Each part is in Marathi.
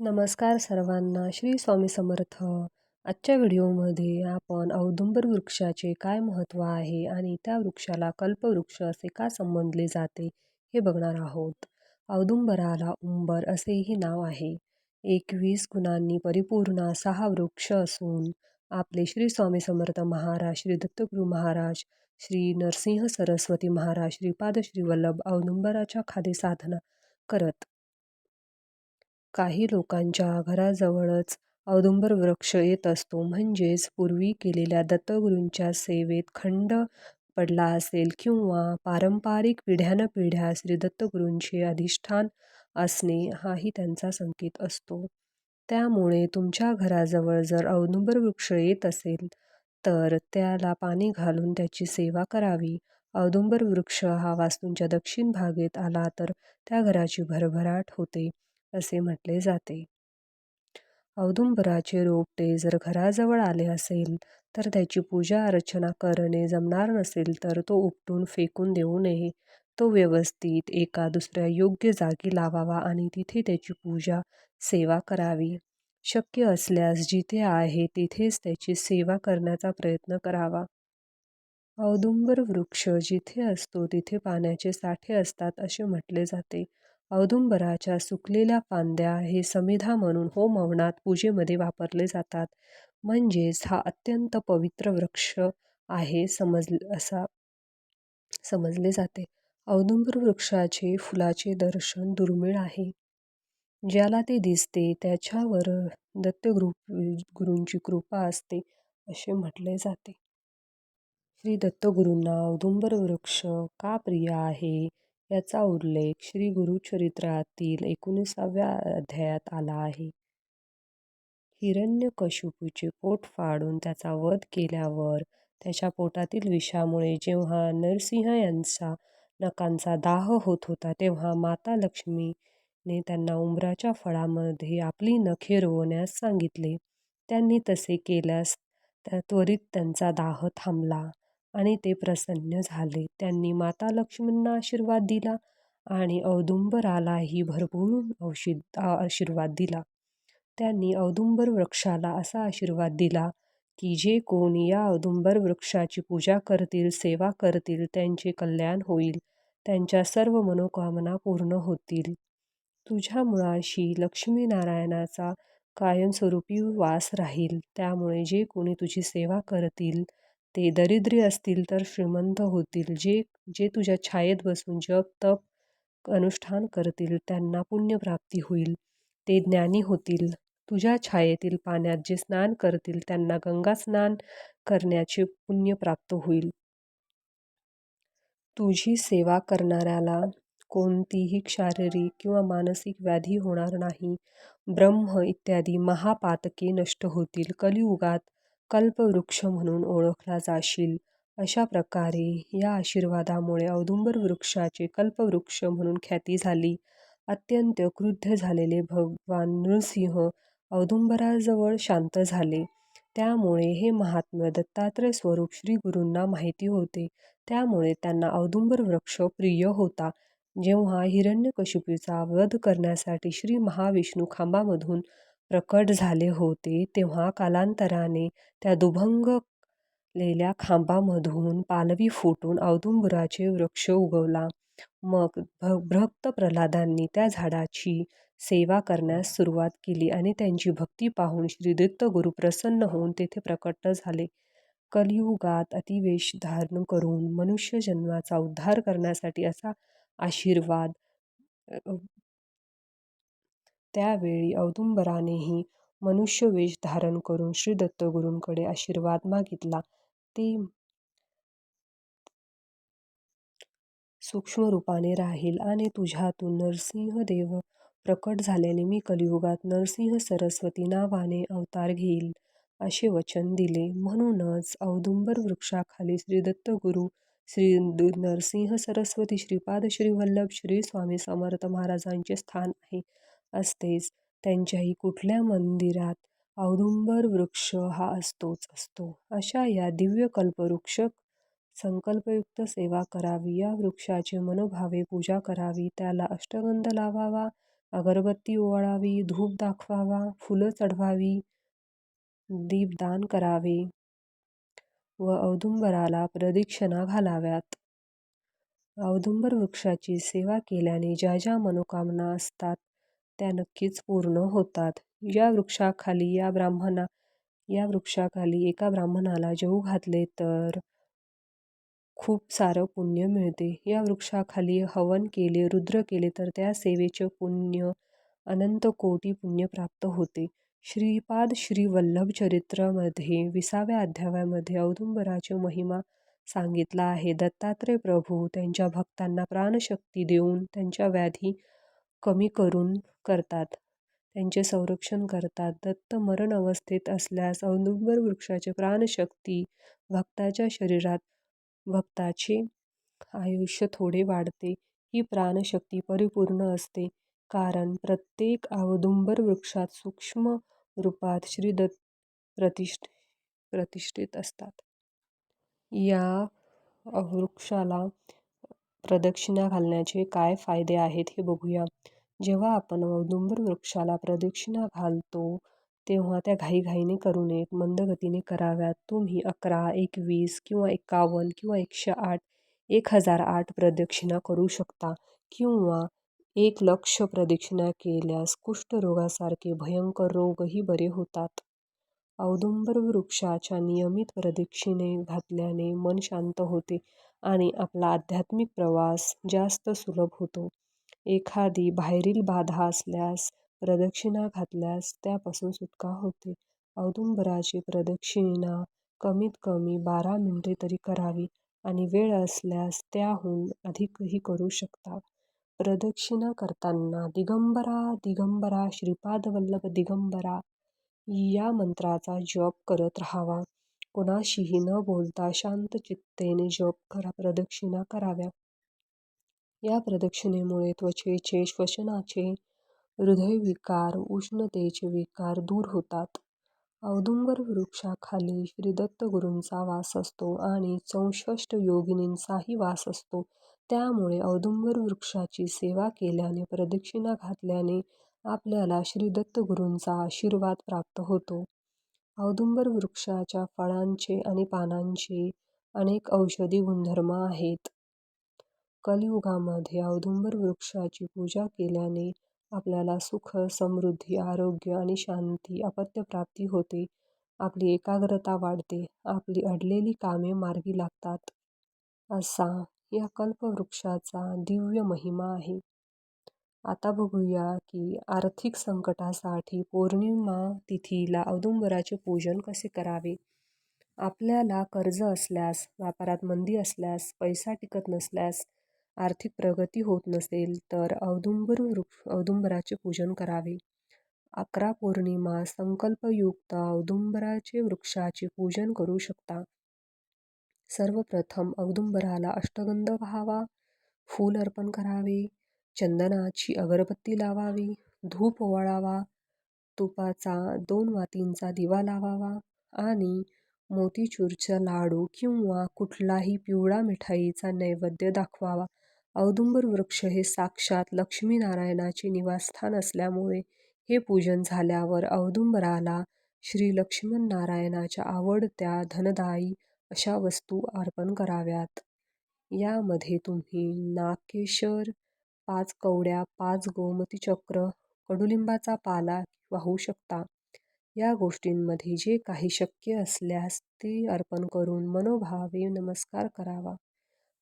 नमस्कार सर्वांना श्री स्वामी समर्थ. आजच्या व्हिडिओमध्ये आपण औदुंबर वृक्षाचे काय महत्त्व आहे आणि त्या वृक्षाला कल्पवृक्ष असे का संबोधले जाते हे बघणार आहोत. औदुंबराला उंबर असेही नाव आहे. एकवीस गुणांनी परिपूर्ण असा हा वृक्ष असून आपले श्री स्वामी समर्थ महाराज श्री दत्तगुरु महाराज श्री नरसिंह सरस्वती महाराज श्रीपाद श्रीवल्लभ औदुंबराच्या खादे साधना करत काही लोकांच्या घराजवळच औदुंबर वृक्ष येत असतो. म्हणजेच पूर्वी केलेल्या दत्तगुरूंच्या सेवेत खंड पडला असेल किंवा पारंपरिक पिढ्यानपिढ्या श्री दत्तगुरूंचे अधिष्ठान असणे हाही त्यांचा संकेत असतो. त्यामुळे तुमच्या घराजवळ जर औदुंबर वृक्ष येत असेल तर त्याला पाणी घालून त्याची सेवा करावी. औदुंबर वृक्ष हा वास्तूंच्या दक्षिण भागेत आला तर त्या घराची भरभराट होते. असे म्हटले जाते. औदुंबराचे रोपटे जर घराजवळ आले असेल तर त्याची पूजा अर्चना करणे जमणार नसेल तर तो उपटून फेकून देऊ नये. तो व्यवस्थित एका दुसऱ्या योग्य जागी लावावा आणि तिथे त्याची पूजा सेवा करावी. शक्य असल्यास जिथे आहे तिथेच त्याची सेवा करण्याचा प्रयत्न करावा. औदुंबर वृक्ष जिथे असतो तिथे पाण्याचे साठे असतात असे म्हटले जाते. औदुंबराच्या सुकलेल्या फांद्या हे समिधा म्हणून होमवनात पूजेमध्ये वापरले जातात. म्हणजेच हा अत्यंत पवित्र वृक्ष आहे समज असा समजले जाते. औदुंबर वृक्षाचे फुलाचे दर्शन दुर्मिळ आहे. ज्याला ते दिसते त्याच्यावर दत्तगुरु गुरूंची कृपा असते असे म्हटले जाते. श्री दत्तगुरूंना औदुंबर वृक्ष का प्रिय आहे? याचा उल्लेख श्री गुरुचरित्रातील एकोणीसाव्या अध्यायात आला आहे. हिरण्यकशिपूचे पोट फाडून त्याचा वध केल्यावर त्याच्या पोटातील विषामुळे जेव्हा नरसिंह यांचा नखांचा दाह होत होता तेव्हा माता लक्ष्मीने त्यांना उंबराच्या फळामध्ये आपली नखे रोवण्यास सांगितले. त्यांनी तसे केल्यास त्वरित त्यांचा दाह थांबला. आणि ते प्रसन्न झाले. त्यांनी माता लक्ष्मींना आशीर्वाद दिला आणि औदुंबरालाही भरभरून औषध आशीर्वाद दिला. त्यांनी औदुंबर वृक्षाला असा आशीर्वाद दिला की जे कोण या औदुंबर वृक्षाची पूजा करतील सेवा करतील त्यांचे कल्याण होईल त्यांच्या सर्व मनोकामना पूर्ण होतील. तुझ्या मुळाशी लक्ष्मीनारायणाचा कायमस्वरूपी वास राहील. त्यामुळे जे कोणी तुझी सेवा करतील ते दरिद्री असतील तर श्रीमंत होतील जे जे तुझ्या छायेत बसून जप तप अनुष्ठान करतील त्यांना पुण्यप्राप्ती होईल. ते ज्ञानी होतील. तुझ्या छायेतील पाण्यात जे स्नान करतील त्यांना गंगा स्नान करण्याचे पुण्य प्राप्त होईल. तुझी सेवा करणाऱ्याला कोणतीही शारीरिक किंवा मानसिक व्याधी होणार नाही. ब्रह्म इत्यादी महापातके नष्ट होतील. कलियुगात कल्पवृक्ष म्हणून ओळखला जाशील. अशा प्रकारे या आशीर्वादामुळे औदुंबर वृक्षाचे कल्पवृक्ष म्हणून ख्याती झाली. अत्यंत क्रुद्ध झालेले भगवान नृसिंह औदुंबराजवळ शांत झाले. त्यामुळे हे महात्म्य दत्तात्रय स्वरूप श्री गुरूंना माहिती होते. त्यामुळे त्यांना औदुंबर वृक्ष प्रिय होता. जेव्हा हिरण्यकशिपूचा वध करण्यासाठी श्री महाविष्णू खांबामधून प्रकट झाले होते तेव्हा कालांतराने त्या दुभंगलेल्या खांबामधून पालवी फुटून औदुंबराचे वृक्ष उगवला. मग भ भक्त प्रल्हादांनी त्या झाडाची सेवा करण्यास सुरुवात केली आणि त्यांची भक्ती पाहून श्रीदत्त गुरु प्रसन्न होऊन तेथे प्रकट झाले. कलियुगात अतिवेश धारण करून मनुष्य जन्माचा उद्धार करण्यासाठी असा आशीर्वाद त्यावेळी औदुंबरानेही मनुष्यवेश धारण करून श्री दत्तगुरूंकडे आशीर्वाद मागितला. ते सूक्ष्म रूपाने राहील आणि तुझ्यातून नरसिंहदेव प्रकट झाल्याने मी कलियुगात नरसिंह सरस्वती नावाने अवतार घेईल असे वचन दिले. म्हणूनच औदुंबर वृक्षाखाली श्री दत्तगुरू श्री नरसिंह सरस्वती श्रीपाद श्री वल्लभ श्री स्वामी समर्थ महाराजांचे स्थान आहे. असतेच. त्यांच्याही कुठल्या मंदिरात औदुंबर वृक्ष हा असतोच असतो. अशा या दिव्य कल्पवृक्ष संकल्पयुक्त सेवा करावी. या वृक्षाची मनोभावे पूजा करावी. त्याला अष्टगंध लावावा अगरबत्ती ओवाळावी धूप दाखवावा फुलं चढवावी दीपदान करावे व औदुंबराला प्रदक्षिणा घालाव्यात. औदुंबर वृक्षाची सेवा केल्याने ज्या ज्या मनोकामना असतात त्या नक्कीच पूर्ण होतात. या वृक्षाखाली या ब्राह्मणा या वृक्षाखाली एका ब्राह्मणाला जेऊ घातले तर खूप सारं पुण्य मिळते. या वृक्षाखाली हवन केले रुद्र केले तर त्या सेवेचे पुण्य अनंत कोटी पुण्य प्राप्त होते. श्रीपाद श्री वल्लभ चरित्रमध्ये विसाव्या अध्यायामध्ये औदुंबराची महिमा सांगितला आहे. दत्तात्रय प्रभू त्यांच्या भक्तांना प्राणशक्ती देऊन त्यांच्या व्याधी कमी करून करतात. त्यांचे संरक्षण करतात. दत्त मरण अवस्थेत असल्यास औदुंबर वृक्षाचे प्राणशक्ती भक्ताच्या शरीरात भक्ताचे आयुष्य थोडे वाढते. ही प्राणशक्ती परिपूर्ण असते. कारण प्रत्येक औदुंबर वृक्षात सूक्ष्म रूपात श्री दत्त प्रतिष्ठ प्रतिष्ठित असतात. या वृक्षाला प्रदक्षिणा घालण्याचे काय फायदे आहेत हे बघूया. जेव्हा आपण औदुंबर वृक्षाला प्रदक्षिणा घालतो तेव्हा त्या घाईघाईने करू नयेत मंदगतीने कराव्यात. तुम्ही अकरा एकवीस किंवा एकावन्न किंवा एकशे आठ एक हजार आठ प्रदक्षिणा करू शकता किंवा एक लक्ष प्रदक्षिणा केल्यास कुष्ठरोगासारखे भयंकर रोगही बरे होतात. औदुंबर वृक्षाच्या नियमित प्रदक्षिणे घातल्याने मन शांत होते आणि आपला आध्यात्मिक प्रवास जास्त सुलभ होतो. एखादी बाहेरील बाधा असल्यास प्रदक्षिणा घातल्यास त्यापासून सुटका होते. औदुंबराची प्रदक्षिणा कमीत कमी बारा मिनिटे तरी करावी आणि वेळ असल्यास त्याहून अधिकही करू शकता. प्रदक्षिणा करताना दिगंबरा दिगंबरा श्रीपाद वल्लभ दिगंबरा या मंत्राचा जप करत राहावा. कोणाशीही न बोलता शांत चित्तेने जप करा प्रदक्षिणा कराव्या. या प्रदक्षिणेमुळे त्वचेचे श्वसनाचे हृदयविकार उष्णतेचे विकार दूर होतात. औदुंबर वृक्षाखाली श्री दत्तगुरूंचा वास असतो आणि चौसष्ट योगिनींचाही वास असतो. त्यामुळे औदुंबर वृक्षाची सेवा केल्याने प्रदक्षिणा घातल्याने आपल्याला श्री दत्तगुरूंचा आशीर्वाद प्राप्त होतो. औदुंबर वृक्षाच्या फळांचे आणि पानांचे अनेक औषधी गुणधर्म आहेत. कलियुगामध्ये औदुंबर वृक्षाची पूजा केल्याने आपल्याला सुख समृद्धी आरोग्य आणि शांती अपत्यप्राप्ती होते. आपली एकाग्रता वाढते. आपली अडलेली कामे मार्गी लागतात. असा या कल्पवृक्षाचा दिव्य महिमा आहे. आता बघूया की आर्थिक संकटासाठी पौर्णिमा तिथीला औदुंबराचे पूजन कसे करावे? आपल्याला कर्ज असल्यास व्यापारात मंदी असल्यास पैसा टिकत नसल्यास आर्थिक प्रगती होत नसेल तर औदुंबर वृक्ष औदुंबराचे पूजन करावे. अकरा पौर्णिमा संकल्पयुक्त औदुंबराचे वृक्षाचे पूजन करू शकता. सर्वप्रथम औदुंबराला अष्टगंध व्हावा फूल अर्पण करावे. चंदनाची अगरबत्ती लावावी धूप ओवाळावा तुपाचा दोन वातींचा दिवा लावावा आणि मोतीचूरचा लाडू किंवा कुठलाही पिवळा मिठाईचा नैवेद्य दाखवावा. औदुंबर वृक्ष हे साक्षात लक्ष्मीनारायणाचे निवासस्थान असल्यामुळे हे पूजन झाल्यावर औदुंबराला श्री लक्ष्मण नारायणाच्या आवडत्या धनदायी अशा वस्तू अर्पण कराव्यात. यामध्ये तुम्ही नागकेशर पाच कवड्या पाच गोमती चक्र कडुलिंबाचा पाला वाहू शकता. या गोष्टींमध्ये जे काही शक्य असल्यास ते अर्पण करून मनोभावे नमस्कार करावा.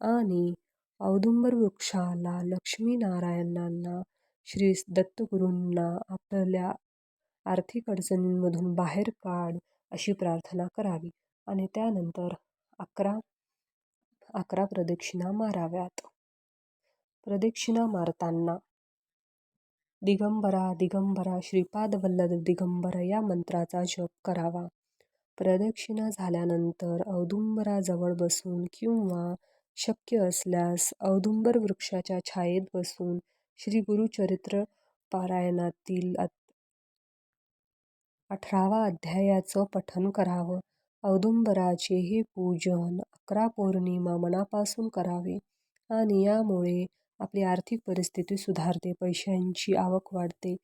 आणि औदुंबर वृक्षाला लक्ष्मीनारायणांना श्री दत्तगुरूंना आपल्या आर्थिक अडचणींमधून बाहेर काढ अशी प्रार्थना करावी. आणि त्यानंतर अकरा अकरा प्रदक्षिणा माराव्यात. प्रदक्षिणा मारताना. दिगंबरा दिगंबरा श्रीपाद वल्लभ दिगंबर या मंत्राचा जप करावा. प्रदक्षिणा झाल्यानंतर औदुंबराजवळ बसून किंवा शक्य असल्यास औदुंबर वृक्षाच्या छायेत बसून श्री गुरुचरित्र पारायणातील अठरावा अध्यायाचं पठन करावं. औदुंबराचे हे पूजन अकरा पौर्णिमा मनापासून करावे आणि यामुळे आपली आर्थिक परिस्थिती सुधारते पैशांची आवक वाढते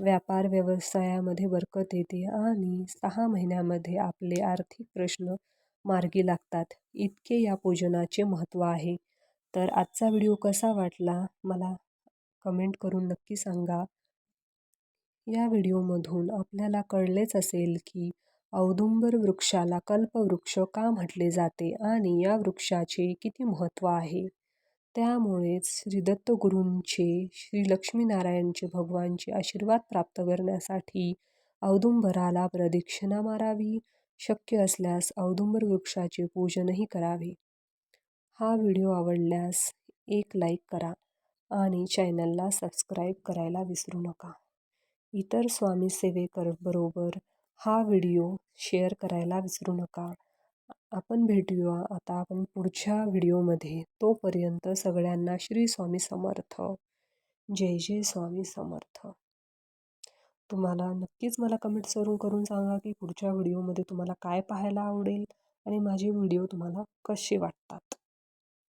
व्यापार व्यवसायामध्ये बरकत येते आणि सहा महिन्यामध्ये आपले आर्थिक प्रश्न मार्गी लागतात. इतके या पूजनाचे महत्त्व आहे. तर आजचा व्हिडिओ कसा वाटला मला कमेंट करून नक्की सांगा. या व्हिडिओमधून आपल्याला कळलेच असेल की औदुंबर वृक्षाला कल्पवृक्ष का म्हटले जाते आणि या वृक्षाचे किती महत्त्व आहे? त्यामुळेच श्री दत्तगुरूंचे श्री लक्ष्मीनारायणचे भगवानचे आशीर्वाद प्राप्त करण्यासाठी औदुंबराला प्रदक्षिणा मारावी शक्य असल्यास औदुंबर वृक्षाचे पूजनही करावे. हा व्हिडिओ आवडल्यास एक लाईक करा आणि चॅनलला सबस्क्राईब करायला विसरू नका. इतर स्वामी सेवेकरबरोबर हा व्हिडिओ शेअर करायला विसरू नका. आपण भेटूया आता आपण पुढच्या व्हिडिओमध्ये. तोपर्यंत सगळ्यांना श्री स्वामी समर्थ. जय जय स्वामी समर्थ. तुम्हाला नक्कीच मला कमेंट्स करून करून सांगा की पुढच्या व्हिडिओमध्ये तुम्हाला काय पाहायला आवडेल आणि माझे व्हिडिओ तुम्हाला कसे वाटतात.